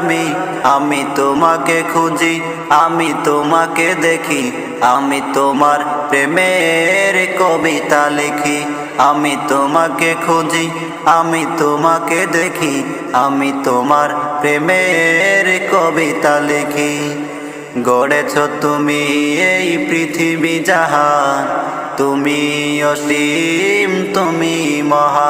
বিশ্বজামি আমি তোমাকে খুঁজি, আমি তোমাকে দেখি, আমি তোমার প্রেমের কবিতা লিখি, আমি তোমাকে খুঁজি, আমি তোমাকে দেখি, আমি তোমার প্রেমের কবিতা লিখি। গড়েছ তুমি এই পৃথিবী যাহা, তুমি অসীম, তুমি মহান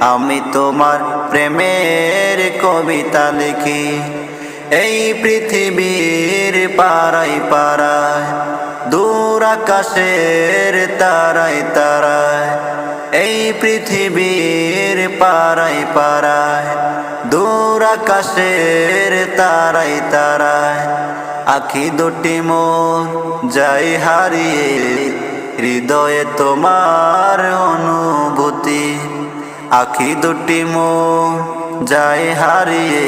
আমি তোমার প্রেমের কবিতা লিখি। এই পৃথিবীর পাড়ায় পাড়ায়, দূর আকাশের তারায় তারায়, এই পৃথিবীর পাড়ায় পাড়ায়, দূর আকাশের তারায় তারায়, আখি দুটি মোর যাই হারিয়ে, হৃদয়ে তোমার অনুভূতি আখি দুটি মোর যাই হারিয়ে,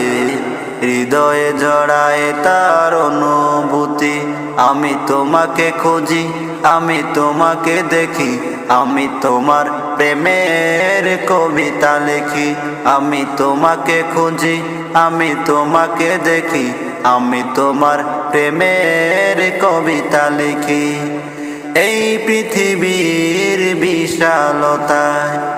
হৃদয়ে জড়ায় তার অনুভূতি। আমি তোমাকে খুঁজি, আমি তোমাকে দেখি, আমি তোমার প্রেমের কবিতা লিখি। আমি তোমাকে খুঁজি, আমি তোমাকে দেখি, আমি তোমার প্রেমের কবিতা লিখি। এই পৃথিবীর বিশালতায়